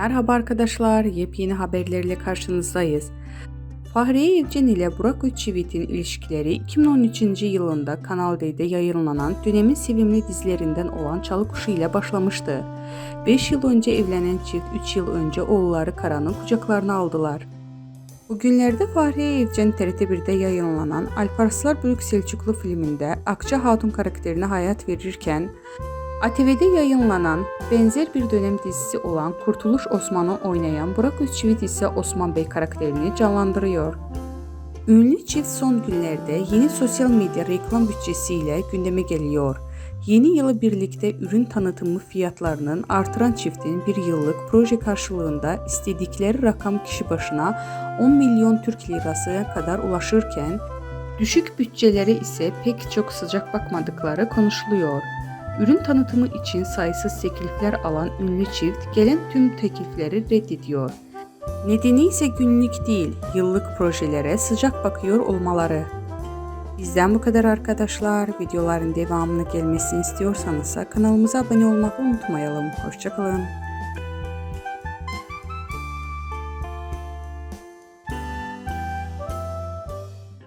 Merhaba arkadaşlar, yepyeni haberlerle karşınızdayız. Fahriye Evcen ile Burak Özçivit'in ilişkileri 2013. yılında Kanal D'de yayınlanan dönemin sevimli dizilerinden olan Çalı Kuşu ile başlamıştı. 5 yıl önce evlenen çift 3 yıl önce oğulları Karan'ı kucaklarına aldılar. Bugünlerde Fahriye Evcen TRT1'de yayınlanan Alparslar Büyük Selçuklu filminde Akça Hatun karakterine hayat verirken ATV'de yayınlanan benzer bir dönem dizisi olan Kurtuluş Osman'ı oynayan Burak Özçivit ise Osman Bey karakterini canlandırıyor. Ünlü çift son günlerde yeni sosyal medya reklam bütçesiyle gündeme geliyor. Yeni yılı birlikte ürün tanıtımı fiyatlarının artıran çiftin bir yıllık proje karşılığında istedikleri rakam kişi başına 10 milyon Türk lirası kadar ulaşırken, düşük bütçelere ise pek çok sıcak bakmadıkları konuşuluyor. Ürün tanıtımı için sayısız teklifler alan ünlü çift gelen tüm teklifleri reddediyor. Nedeni ise günlük değil, yıllık projelere sıcak bakıyor olmaları. Bizden bu kadar arkadaşlar. Videoların devamını gelmesini istiyorsanız kanalımıza abone olmayı unutmayalım. Hoşçakalın.